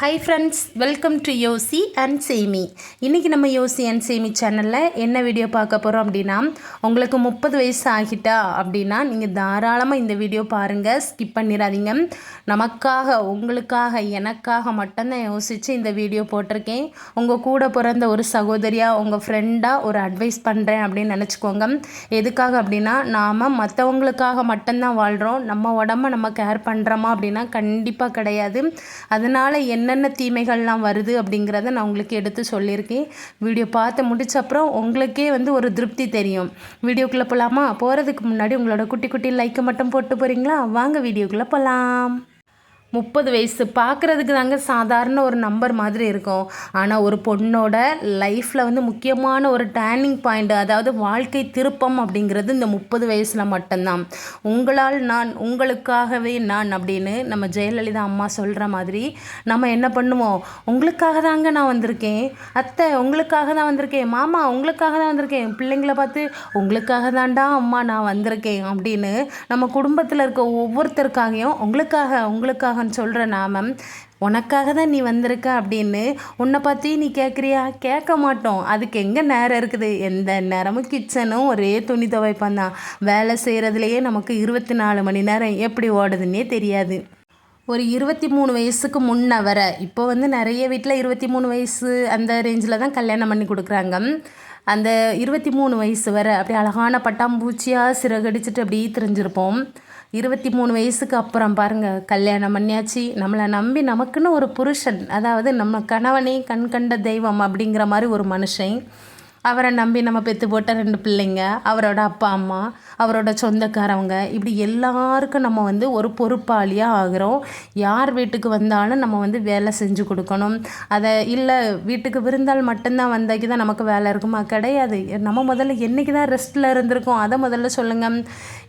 Hi friends welcome to Yosi and Semi இன்றைக்கி நம்ம யோசி அண்ட் சேமி சேனலில் என்ன வீடியோ பார்க்க போகிறோம் அப்படின்னா உங்களுக்கு முப்பது வயசு ஆகிட்டா அப்படின்னா நீங்கள் தாராளமாக இந்த வீடியோ பாருங்கள் ஸ்கிப் பண்ணிடாதீங்க. நமக்காக உங்களுக்காக எனக்காக மட்டும்தான் யோசித்து இந்த வீடியோ போட்டிருக்கேன். உங்கள் கூட பிறந்த ஒரு சகோதரியாக உங்கள் ஃப்ரெண்டாக ஒரு அட்வைஸ் பண்ணுறேன் அப்படின்னு நினச்சிக்கோங்க. எதுக்காக அப்படின்னா நாம் மற்றவங்களுக்காக மட்டும்தான் வாழ்கிறோம் நம்ம உடம்ப நம்ம கேர் பண்ணுறோமா அப்படின்னா கண்டிப்பாக கிடையாது. அதனால் என்னென்ன தீமைகள்லாம் வருது அப்படிங்கிறத நான் உங்களுக்கு எடுத்து சொல்லியிருக்கேன். வீடியோ பார்த்து முடிச்ச அப்புறம் உங்களுக்கே வந்து ஒரு திருப்தி தெரியும். வீடியோக்குள்ளே போகலாமா போகிறதுக்கு முன்னாடி உங்களோட குட்டி குட்டி லைக்கை மட்டும் போட்டு போகிறீங்களா வாங்க வீடியோக்குள்ளே போகலாம் முப்பது வயசு. பார்க்குறதுக்கு தாங்க சாதாரண ஒரு நம்பர் மாதிரி இருக்கும். ஆனால் ஒரு பொண்ணோட லைஃப்பில் வந்து முக்கியமான ஒரு டேர்னிங் பாயிண்ட் அதாவது வாழ்க்கை திருப்பம் அப்படிங்கிறது இந்த முப்பது வயசில் மட்டும்தான். உங்களால் நான் உங்களுக்காகவே நான் அப்படின்னு நம்ம ஜெயலலிதா அம்மா சொல்கிற மாதிரி நம்ம என்ன பண்ணுவோம்? உங்களுக்காக தாங்க நான் வந்திருக்கேன். அத்தை உங்களுக்காக தான் வந்திருக்கேன். மாமா உங்களுக்காக தான் வந்திருக்கேன். பிள்ளைங்களை பார்த்து உங்களுக்காக தாண்டா அம்மா நான் வந்திருக்கேன் அப்படின்னு நம்ம குடும்பத்தில் இருக்க ஒவ்வொருத்தருக்காகையும் உங்களுக்காக உங்களுக்காக உனக்காகன்னு சொல்கிற நாமம் உனக்காக தான் நீ வந்திருக்க அப்படின்னு உன்னை பற்றி நீ கேட்குறியா கேட்க மாட்டோம். அதுக்கு எங்கே நேரம் இருக்குது? எந்த நேரமும் கிச்சனும் ஒரே துணி துவைப்பம் தான். வேலை செய்கிறதுலையே நமக்கு இருபத்தி நாலு மணி நேரம் எப்படி ஓடுதுன்னே தெரியாது. ஒரு இருபத்தி மூணு வயசுக்கு முன்ன வர இப்போ வந்து நிறைய வீட்டில் இருபத்தி மூணு வயசு அந்த ரேஞ்சில் தான் கல்யாணம் பண்ணி கொடுக்குறாங்க. அந்த இருபத்தி மூணு வயசு வர அப்படி அழகான பட்டாம்பூச்சியாக சிறகடிச்சிட்டு அப்படியே தெரிஞ்சிருப்போம். இருபத்தி மூணு வயசுக்கு அப்புறம் பாருங்கள் கல்யாணம் பண்ணியாச்சு. நம்மளை நம்பி நமக்குன்னு ஒரு புருஷன் அதாவது நம்ம கணவனே கண் கண்ட தெய்வம் அப்படிங்கிற மாதிரி ஒரு மனுஷன். அவரை நம்பி நம்ம பெற்று போட்ட ரெண்டு பிள்ளைங்க அவரோட அப்பா அம்மா அவரோட சொந்தக்காரவங்க இப்படி எல்லாருக்கும் நம்ம வந்து ஒரு பொறுப்பாளியாக ஆகிறோம். யார் வீட்டுக்கு வந்தாலும் நம்ம வந்து வேலை செஞ்சு கொடுக்கணும். அதை இல்லை வீட்டுக்கு விருந்தால் மட்டும்தான் வந்தாக்கி தான் நமக்கு வேலை இருக்குமா? கிடையாது. நம்ம முதல்ல என்றைக்கு தான் ரெஸ்ட்டில் இருந்திருக்கோம்? அதை முதல்ல சொல்லுங்கள்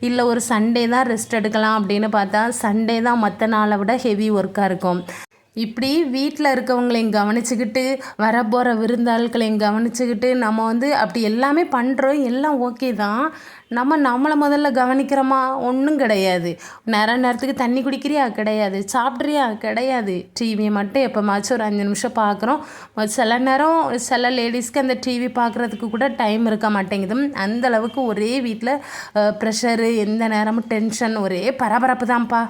இல்லை ஒரு சண்டே தான் ரெஸ்ட் எடுக்கலாம் அப்படின்னு பார்த்தா சண்டே தான் மற்ற நாளை விட ஹெவி ஒர்க்காக இருக்கும். இப்படி வீட்டில் இருக்கவங்களையும் கவனிச்சுக்கிட்டு வரப்போகிற விருந்தாள்களையும் கவனிச்சுக்கிட்டு நம்ம வந்து அப்படி எல்லாமே பண்ணுறோம் எல்லாம் ஓகே தான். நம்ம நம்மளை முதல்ல கவனிக்கிறோமா? ஒன்றும் கிடையாது. நேர நேரத்துக்கு தண்ணி குடிக்கிறியா? கிடையாது. சாப்பிட்றியா? கிடையாது. டிவியை மட்டும் எப்போமாச்சும் ஒரு அஞ்சு நிமிஷம் பார்க்குறோம். சில நேரம் சில லேடிஸ்க்கு அந்த டிவி பார்க்குறதுக்கு கூட டைம் இருக்க மாட்டேங்குது. அந்த அளவுக்கு ஒரே வீட்டில் ப்ரெஷரு எந்த நேரமும் டென்ஷன் ஒரே பரபரப்பு தான்ப்பா.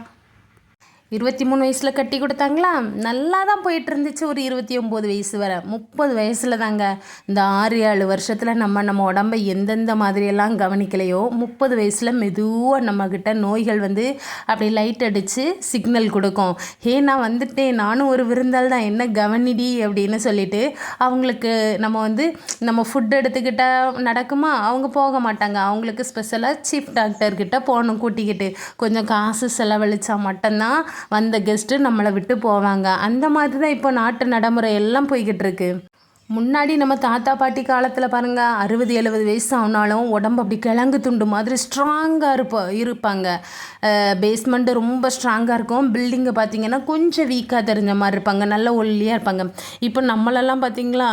இருபத்தி மூணு வயசில் கட்டி கொடுத்தாங்களா? நல்லா தான் போயிட்டு இருந்துச்சு ஒரு இருபத்தி ஒம்பது வயசு வரை. முப்பது வயசில் தாங்க. இந்த ஆறு ஏழு வருஷத்தில் நம்ம நம்ம உடம்பை எந்தெந்த மாதிரியெல்லாம் கவனிக்கலையோ முப்பது வயசில் மெதுவாக நம்மக்கிட்ட நோய்கள் வந்து அப்படி லைட் அடித்து சிக்னல் கொடுக்கும். ஹே நான் வந்துட்டேன். நானும் ஒரு விருந்தால் தான். என்ன கவனிடி அப்படின்னு சொல்லிட்டு அவங்களுக்கு நம்ம வந்து நம்ம ஃபுட் எடுத்துக்கிட்டால் நடக்குமா? அவங்க போக மாட்டாங்க. அவங்களுக்கு ஸ்பெஷலாக சீஃப் டாக்டர்கிட்ட போகணும் கூட்டிக்கிட்டு. கொஞ்சம் காசு செலவழித்தா மட்டும்தான் வந்த கெஸ்ட்டு நம்மளை விட்டு போவாங்க. அந்த மாதிரி தான் இப்போ நாட்டு நடைமுறை எல்லாம் போய்கிட்டு இருக்கு. முன்னாடி நம்ம தாத்தா பாட்டி காலத்தில் பாருங்கள் அறுபது எழுபது வயசு ஆனாலும் உடம்பு அப்படி கிழங்கு துண்டு மாதிரி ஸ்ட்ராங்காக இருப்ப இருப்பாங்க. பேஸ்மெண்ட்டு ரொம்ப ஸ்ட்ராங்காக இருக்கும். பில்டிங்கை பார்த்திங்கன்னா கொஞ்சம் வீக்காக தெரிஞ்ச மாதிரி இருப்பாங்க. நல்ல ஒல்லியாக இருப்பாங்க. இப்போ நம்மளெல்லாம் பார்த்திங்களா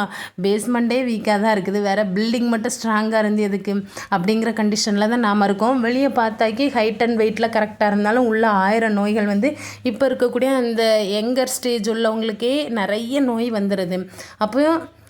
பேஸ்மெண்ட்டே வீக்காக தான் இருக்குது. வேறு பில்டிங் மட்டும் ஸ்ட்ராங்காக இருந்து எதுக்கு? அப்படிங்கிற கண்டிஷனில் தான் நாம் இருக்கோம். வெளியே பார்த்தாக்கி ஹைட் அண்ட் வெயிட்டில் கரெக்டாக இருந்தாலும் உள்ள ஆயிரம் நோய்கள் வந்து இப்போ இருக்கக்கூடிய அந்த யங்கர் ஸ்டேஜ் உள்ளவங்களுக்கே நிறைய நோய் வந்துடுது அப்போ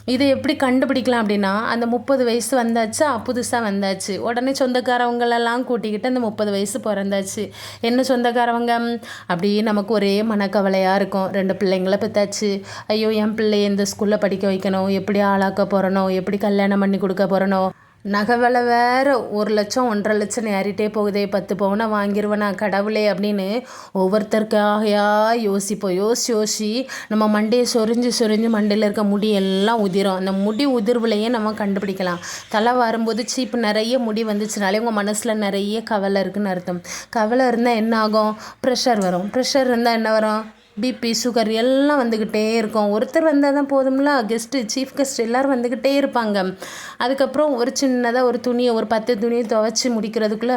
இதை எப்படி கண்டுபிடிக்கலாம் அப்படின்னா அந்த முப்பது வயசு வந்தாச்சு புதுசாக வந்தாச்சு. உடனே சொந்தக்காரவங்களெல்லாம் கூட்டிக்கிட்டு அந்த முப்பது வயசு பிறந்தாச்சு. என்ன சொந்தக்காரவங்க? அப்படியே நமக்கு ஒரே மனக்கவலையாக இருக்கும். ரெண்டு பிள்ளைங்கள பெற்றாச்சு ஐயோ என் பிள்ளைய இந்த ஸ்கூலில் படிக்க வைக்கணும். எப்படி ஆளாக்க போகிறனோ எப்படி கல்யாணம் பண்ணி கொடுக்க போகிறனோ நகை விலை வேறு ஒரு லட்சம் ஒன்றரை லட்சம் ஏறிட்டே போகுதே பத்து பவுனை வாங்கிடுவேனா கடவுளே அப்படின்னு ஒவ்வொருத்தருக்காகையா யோசிப்போம் யோசி யோசி நம்ம மண்டையை சொரிஞ்சு சொரிஞ்சு மண்டையில் இருக்க முடி எல்லாம் உதிரும். அந்த முடி உதிர்வுலையே நம்ம கண்டுபிடிக்கலாம். தலை வரும்போது சீப்பு நிறைய முடி வந்துச்சுனாலே உங்கள் மனசில் நிறைய கவலை இருக்குதுன்னு அர்த்தம். கவலை இருந்தால் என்ன ஆகும்? ப்ரெஷர் வரும். ப்ரெஷர் இருந்தால் என்ன வரும்? பிபி சுகர் எல்லாம் வந்துக்கிட்டே இருக்கும். ஒருத்தர் வந்தால் தான் போதும்ல? கெஸ்ட்டு சீஃப் கெஸ்ட் எல்லோரும் வந்துக்கிட்டே இருப்பாங்க. அதுக்கப்புறம் ஒரு சின்னதாக ஒரு துணியை ஒரு பத்து துணியை துவைச்சி முடிக்கிறதுக்குள்ளே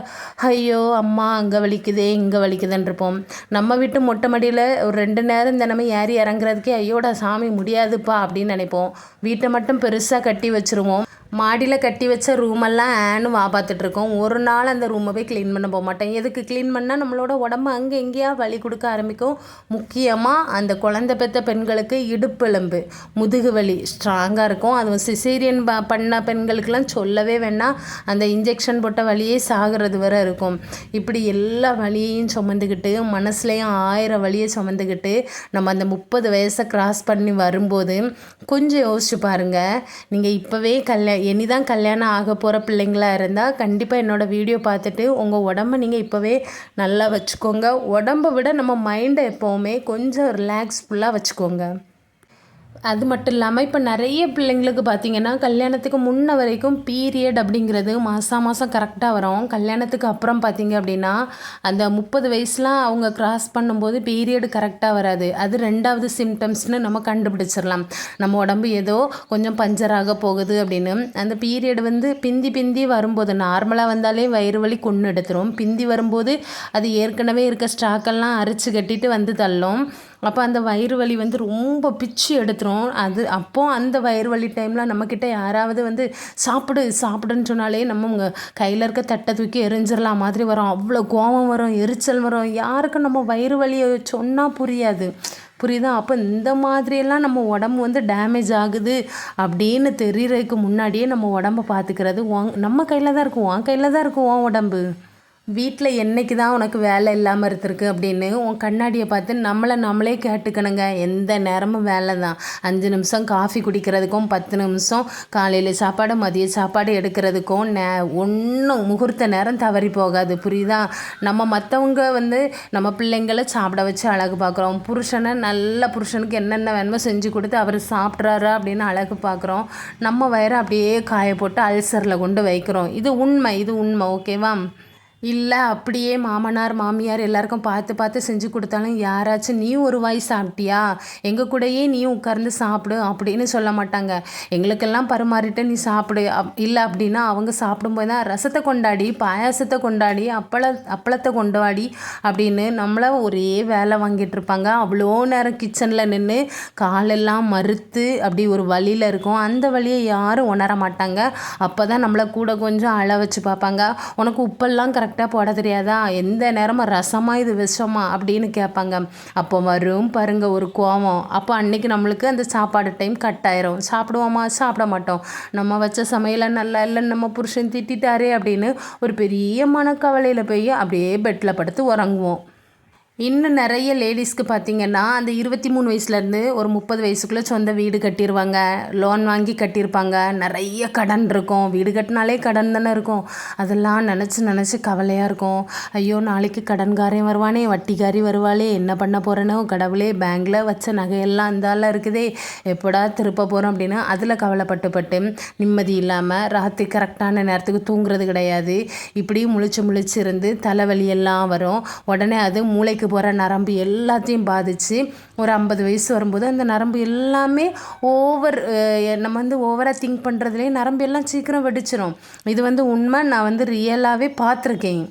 ஐயோ அம்மா அங்கே வலிக்குதே இங்கே வலிக்குதுன்னு இருப்போம் நம்ம வீட்டு மொட்டை மடியில் ஒரு ரெண்டு நேரம் தினமும் ஏறி இறங்குறதுக்கே ஐயோடா சாமி முடியாதுப்பா அப்படின்னு நினைப்போம். வீட்டை மட்டும் பெருசாக கட்டி வச்சுருவோம். மாடியில் கட்டி வச்ச ரூமெல்லாம் ஏன்னு வா ஒரு நாள் அந்த ரூமை போய் க்ளீன் பண்ண போக மாட்டேன். எதுக்கு க்ளீன் பண்ணால் நம்மளோட உடம்பு அங்கே எங்கேயா வலி கொடுக்க ஆரம்பிக்கும். முக்கியமாக அந்த குழந்தை பெற்ற பெண்களுக்கு இடுப்பெலும்பு முதுகு வலி ஸ்ட்ராங்காக இருக்கும். அதுவும் சிசேரியன் ப பண்ண பெண்களுக்கெல்லாம் சொல்லவே வேணாம் அந்த இன்ஜெக்ஷன் போட்ட வழியே சாகிறது வரை இருக்கும். இப்படி எல்லா வலியையும் சுமந்துக்கிட்டு மனசுலேயும் ஆயிரம் வழியை சுமந்துக்கிட்டு நம்ம அந்த முப்பது வயசை கிராஸ் பண்ணி வரும்போது கொஞ்சம் யோசிச்சு பாருங்கள் நீங்கள் இப்போவே கல்யாணம் இனி தான் கல்யாணம் ஆக போகிற பிள்ளைங்களாக இருந்தால் கண்டிப்பாக என்னோடய வீடியோ பார்த்துட்டு உங்கள் உடம்ப நீங்கள் இப்போவே நல்லா வச்சுக்கோங்க. உடம்பை விட நம்ம மைண்டை எப்போவுமே கொஞ்சம் ரிலாக்ஸ்ஃபுல்லாக வச்சுக்கோங்க. அது மட்டும் இல்லாமல் இப்போ நிறைய பிள்ளைங்களுக்கு பார்த்தீங்கன்னா கல்யாணத்துக்கு முன்ன வரைக்கும் பீரியட் அப்படிங்கிறது மாதம் மாதம் கரெக்டாக வரும். கல்யாணத்துக்கு அப்புறம் பார்த்தீங்க அப்படின்னா அந்த முப்பது வயசுலாம் அவங்க கிராஸ் பண்ணும்போது பீரியட் கரெக்டாக வராது. அது ரெண்டாவது சிம்டம்ஸ்னு நம்ம கண்டுபிடிச்சிடலாம். நம்ம உடம்பு ஏதோ கொஞ்சம் பஞ்சராக போகுது அப்படின்னு. அந்த பீரியட் வந்து பிந்தி பிந்தி வரும்போது நார்மலாக வந்தாலே வயிறு வலி கொன்று எடுத்துரும். பிந்தி வரும்போது அது ஏற்கனவே இருக்க ஸ்டாக்கெல்லாம் அரைச்சி கட்டிட்டு வந்து தள்ளும். அப்போ அந்த வயிறு வலி வந்து ரொம்ப பிச்சு எடுத்துரும். அது அப்போது அந்த வயிறு வலி டைமில் நம்மக்கிட்ட யாராவது வந்து சாப்பிடு சாப்பிடுன்னு சொன்னாலே நம்ம கையில் இருக்க தட்டை தூக்கி எரிஞ்சிடலாம் மாதிரி வரும். அவ்வளோ கோபம் வரும் எரிச்சல் வரும். யாருக்கும் நம்ம வயிறு வலியை சொன்னால் புரியாது. புரியுதா? அப்போ இந்த மாதிரியெல்லாம் நம்ம உடம்பு வந்து டேமேஜ் ஆகுது அப்படின்னு தெரியறதுக்கு முன்னாடியே நம்ம உடம்ப பார்த்துக்கிறது நம்ம கையில் தான் இருக்கும். உன் கையில் தான் இருக்கும் உன் உடம்பு. வீட்டில் என்றைக்கு தான் உனக்கு வேலை இல்லாமல் இருந்திருக்கு அப்படின்னு உன் கண்ணாடியை பார்த்து நம்மளை நம்மளே கேட்டுக்கணுங்க. எந்த நேரமும் வேலை தான். அஞ்சு நிமிஷம் காஃபி குடிக்கிறதுக்கும் பத்து நிமிஷம் காலையில் சாப்பாடு மதிய சாப்பாடு எடுக்கிறதுக்கும் நே ஒன்றும் முகூர்த்த நேரம் தவறி போகாது. புரியுதா? நம்ம மற்றவங்க வந்து நம்ம பிள்ளைங்களை சாப்பிட வச்சு அழகு பார்க்குறோம். புருஷனை நல்ல புருஷனுக்கு என்னென்ன வேணுமோ செஞ்சு கொடுத்து அவர் சாப்பிட்றாரு அப்படின்னு அழகு பார்க்குறோம். நம்ம வயிறை அப்படியே காய போட்டு அல்சரில் கொண்டு வைக்கிறோம். இது உண்மை இது உண்மை. ஓகேவா? இல்லை அப்படியே மாமனார் மாமியார் எல்லாருக்கும் பார்த்து பார்த்து செஞ்சு கொடுத்தாலும் யாராச்சும் நீ ஒரு வாய் சாப்பிட்டியா? எங்கள் கூடயே நீ உட்கார்ந்து சாப்பிடு அப்படின்னு சொல்ல மாட்டாங்க. எங்களுக்கெல்லாம் பரிமாறிட்டு நீ சாப்பிடு. அப் இல்லை அப்படின்னா அவங்க சாப்பிடும்போது தான் ரசத்தை கொண்டாடி பாயாசத்தை கொண்டாடி அப்பள அப்பளத்தை கொண்டாடி அப்படின்னு நம்மளை ஒரே வேலை வாங்கிட்டு இருப்பாங்க. அவ்வளோ நேரம் கிச்சனில் நின்று காலெல்லாம் மறுத்து அப்படி ஒரு வழியில் இருக்கும். அந்த வழியை யாரும் உணர மாட்டாங்க. அப்போ தான் நம்மளை கூட கொஞ்சம் அழ வச்சு பார்ப்பாங்க. உனக்கு உப்பெல்லாம் கரெக்ட் கரெக்டாக போட தெரியாதா? எந்த நேரமும் ரசமாக இது விஷமா? அப்படின்னு கேட்பாங்க. அப்போ வரும் பாருங்க ஒரு கோவம். அப்போ அன்னைக்கு நம்மளுக்கு அந்த சாப்பாடு டைம் கட் ஆயிரும். சாப்பிடுவோமா? சாப்பிட மாட்டோம். நம்ம வச்ச சமையலை நல்லா இல்லை நம்ம புருஷன் திட்டாரே அப்படின்னு ஒரு பெரிய மனக்கவலையில் போய் அப்படியே பெட்டில் படுத்து உறங்குவோம். இன்னும் நிறைய லேடிஸ்க்கு பார்த்திங்கன்னா அந்த இருபத்தி மூணு வயசுலேருந்து ஒரு முப்பது வயசுக்குள்ளே சொந்த வீடு கட்டிடுவாங்க லோன் வாங்கி கட்டியிருப்பாங்க நிறைய கடன் இருக்கும். வீடு கட்டினாலே கடன் தானே இருக்கும். அதெல்லாம் நினச்சி நினச்சி கவலையாக இருக்கும். ஐயோ நாளைக்கு கடன்காரையும் வருவானே வட்டிக்காரி வருவாளே என்ன பண்ண போகிறேனோ கடவுளே பேங்கில் வச்ச நகையெல்லாம் அந்தால இருக்குதே எப்படா திருப்ப போகிறோம் அப்படின்னு அதில் கவலைப்பட்டு பட்டு நிம்மதி இல்லாமல் ராத்திரி கரெக்டான நேரத்துக்கு தூங்குறது கிடையாது. இப்படி முழிச்சு முழிச்சு இருந்து தலைவலியெல்லாம் வரும். உடனே அது மூளைக்கு மூளைக்கு போகிற நரம்பு எல்லாத்தையும் பாதித்து ஒரு ஐம்பது வயசு வரும்போது அந்த நரம்பு எல்லாமே ஓவர் நம்ம வந்து ஓவராக திங்க் பண்ணுறதுலேயே நரம்பு எல்லாம் சீக்கிரம் வெடிச்சிடும் இது வந்து உண்மை நான் வந்து ரியலாகவே பார்த்துருக்கேன்.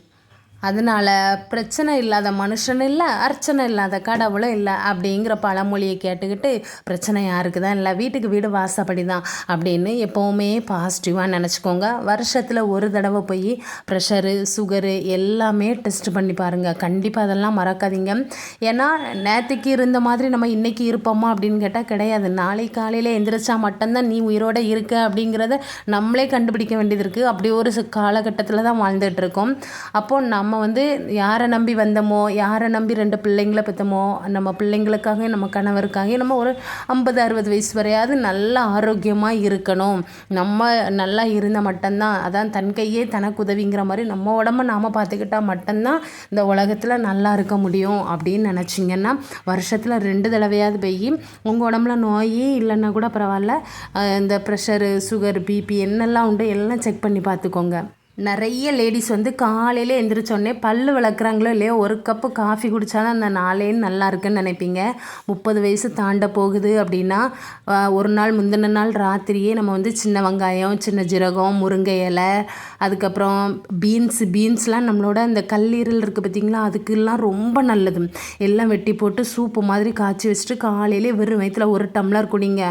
அதனால் பிரச்சனை இல்லாத மனுஷன் இல்லை அர்ச்சனை இல்லாத கடவுளும் இல்லை அப்படிங்கிற பழமொழியை கேட்டுக்கிட்டு பிரச்சனை யாருக்கு தான் இல்லை வீட்டுக்கு வீடு வாசப்படி தான் அப்படின்னு எப்போவுமே பாசிட்டிவாக நினச்சிக்கோங்க. வருஷத்தில் ஒரு தடவை போய் ப்ரெஷரு சுகரு எல்லாமே டெஸ்ட் பண்ணி பாருங்கள் கண்டிப்பாக அதெல்லாம் மறக்காதீங்க. ஏன்னா நேற்றுக்கு இருந்த மாதிரி நம்ம இன்றைக்கி இருப்போமா அப்படின்னு கேட்டால் கிடையாது. நாளை காலையில் எந்திரிச்சா மட்டும்தான் நீ உயிரோடு இருக்க அப்படிங்கிறத நம்மளே கண்டுபிடிக்க வேண்டியது இருக்குது அப்படி ஒரு காலகட்டத்தில் தான் வாழ்ந்துகிட்ருக்கோம் அப்போது நம்ம நம்ம வந்து யாரை நம்பி வந்தோமோ யாரை நம்பி ரெண்டு பிள்ளைங்களை பெற்றமோ நம்ம பிள்ளைங்களுக்காக நம்ம கணவருக்காக நம்ம ஒரு ஐம்பது அறுபது வயசு வரையாவது நல்ல ஆரோக்கியமாக இருக்கணும். நம்ம நல்லா இருந்தால் மட்டும்தான் அதான் தன் கையே தனக்கு உதவிங்கிற மாதிரி நம்ம உடம்ப நாம் பார்த்துக்கிட்டா மட்டும்தான் இந்த உலகத்தில் நல்லா இருக்க முடியும் அப்படின்னு நினச்சிங்கன்னா வருஷத்தில் ரெண்டு தடவையாவது போய் உங்கள் உடம்புல நோயே இல்லைன்னா கூட பரவாயில்ல. இந்த ப்ரெஷரு சுகர் பிபி என்னெல்லாம் உண்டு எல்லாம் செக் பண்ணி பார்த்துக்கோங்க. நிறைய லேடிஸ் வந்து காலையில் எழுந்திரிச்சோடனே பல் விளக்குறாங்களோ இல்லையோ ஒரு கப்பு காஃபி குடித்தாலும் அந்த நாளே நல்லா இருக்குன்னு நினைப்பீங்க. முப்பது வயசு தாண்ட போகுது அப்படின்னா ஒரு நாள் முந்தின நாள் ராத்திரியே நம்ம வந்து சின்ன வெங்காயம் சின்ன ஜீரகம் முருங்கை இலை அதுக்கப்புறம் பீன்ஸ் பீன்ஸ்லாம் நம்மளோட இந்த கல்லீரல் இருக்குது பார்த்திங்களா அதுக்கெல்லாம் ரொம்ப நல்லது. எல்லாம் வெட்டி போட்டு சூப்பு மாதிரி காய்ச்சி வச்சுட்டு காலையிலே வெறும் வயிற்றுல ஒரு டம்ளர் குடிங்க.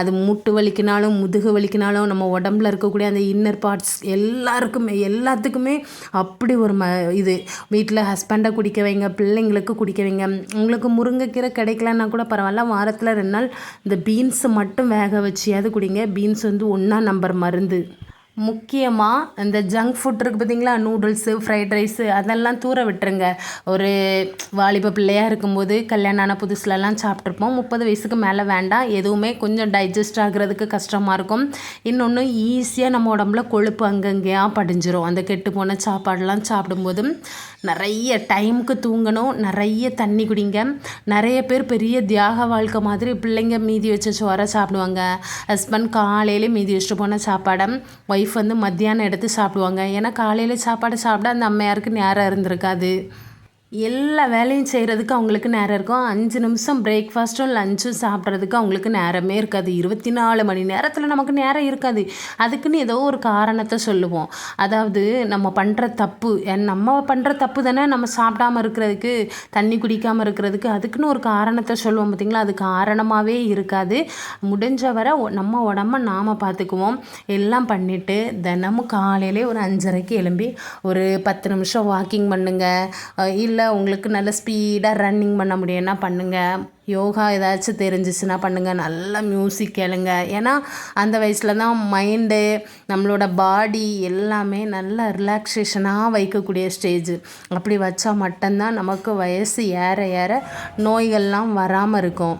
அது மூட்டு வலிக்கினாலும் முதுகு வலிக்கினாலும் நம்ம உடம்புல இருக்கக்கூடிய அந்த இன்னர் பார்ட்ஸ் எல்லாருக்கும் எல்லாத்துக்குமே அப்படி ஒரு ம இது. வீட்டில் ஹஸ்பண்டை குடிக்க வைங்க பிள்ளைங்களுக்கு குடிக்க வைங்க. உங்களுக்கு முருங்கைக்கீரை கிடைக்கலன்னா கூட பரவாயில்ல. வாரத்தில் ரெண்டு நாள் இந்த பீன்ஸை மட்டும் வேக வச்சியாவது குடிங்க. பீன்ஸ் வந்து ஒன்றா நம்பர் மருந்து. முக்கியமாக இந்த ஜங்க் ஃபுட் இருக்குது பார்த்தீங்களா நூடுல்ஸு ஃப்ரைட் ரைஸு அதெல்லாம் தூர விட்டுருங்க. ஒரு வாலிப பிள்ளையாக இருக்கும்போது கல்யாணம் ஆன புதுசுலலாம் சாப்பிட்ருப்போம் முப்பது வயசுக்கு மேலே வேண்டாம். எதுவுமே கொஞ்சம் டைஜஸ்ட் ஆகுறதுக்கு கஷ்டமாக இருக்கும். இன்னொன்று ஈஸியாக நம்ம உடம்புல கொழுப்பு அங்கங்கேயா படிஞ்சிரும். அந்த கெட்டு போன சாப்பாடெலாம் சாப்பிடும்போது நிறைய டைமுக்கு தூங்கணும். நிறைய தண்ணி குடிங்க. நிறைய பேர் பெரிய தியாக வாழ்க்கை மாதிரி பிள்ளைங்க மீதி வச்ச சோற சாப்பிடுவாங்க. ஹஸ்பண்ட் காலையிலே மீதி வச்சுட்டு போன சாப்பாடை ஒய்ஃப் வந்து மத்தியானம் எடுத்து சாப்பிடுவாங்க. ஏன்னா காலையில் சாப்பாடு சாப்பிட அந்த அம்மையாருக்கு நேரம் இருந்திருக்காது. எல்லா வேலையும் செய்கிறதுக்கு அவங்களுக்கு நேரம் இருக்கும். அஞ்சு நிமிஷம் பிரேக்ஃபாஸ்ட்டும் லஞ்சும் சாப்பிட்றதுக்கு அவங்களுக்கு நேரமே இருக்காது. இருபத்தி நாலு மணி நேரத்தில் நமக்கு நேரம் இருக்காது. அதுக்குன்னு ஏதோ ஒரு காரணத்தை சொல்லுவோம். அதாவது நம்ம பண்ணுற தப்பு நம்ம பண்ணுற தப்பு தானே நம்ம சாப்பிடாமல் இருக்கிறதுக்கு தண்ணி குடிக்காமல் இருக்கிறதுக்கு அதுக்குன்னு ஒரு காரணத்தை சொல்லுவோம் பார்த்திங்களா அது காரணமாகவே இருக்காது. முடிஞ்ச வரை நம்ம உடம்ப நாம் பார்த்துக்குவோம் எல்லாம் பண்ணிவிட்டு தினமும் காலையிலே ஒரு அஞ்சரைக்கு எழும்பி ஒரு பத்து நிமிஷம் வாக்கிங் பண்ணுங்கள் இல்லை இல்லை உங்களுக்கு நல்ல ஸ்பீடாக ரன்னிங் பண்ண முடியும்னா பண்ணுங்கள் யோகா ஏதாச்சும் தெரிஞ்சிச்சுன்னா பண்ணுங்கள் நல்லா மியூசிக் கேளுங்க. ஏன்னா அந்த வயசில் தான் மைண்டு நம்மளோட பாடி எல்லாமே நல்லா ரிலாக்ஸேஷனாக வைக்கக்கூடிய ஸ்டேஜ் அப்படி வச்சால் மட்டும்தான் நமக்கு வயசு ஏற ஏற நோய்கள்லாம் வராமல் இருக்கும்.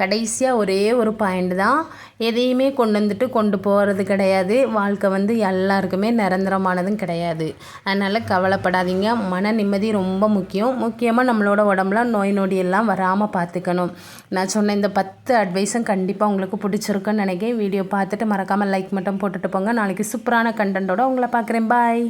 கடைசியாக ஒரே ஒரு பாயிண்ட் தான். எதையுமே கொண்டு வந்துட்டு கொண்டு போகிறது கிடையாது. வாழ்க்கை வந்து எல்லாருக்குமே நிரந்தரமானதும் கிடையாது. அதனால் கவலைப்படாதீங்க. மன நிம்மதி ரொம்ப முக்கியம். முக்கியமாக நம்மளோட உடம்புல நோய் நொடியெல்லாம் வராமல் பார்த்துக்கணும் நான் சொன்ன இந்த பத்து அட்வைஸும் கண்டிப்பாக உங்களுக்கு பிடிச்சிருக்குன்னு நினைக்கிறேன். வீடியோ பார்த்துட்டு மறக்காமல் லைக் மட்டும் போட்டுட்டு போங்க. நாளைக்கு சூப்பரான கண்டென்ட்டோட உங்களை பார்க்குறேன். பாய்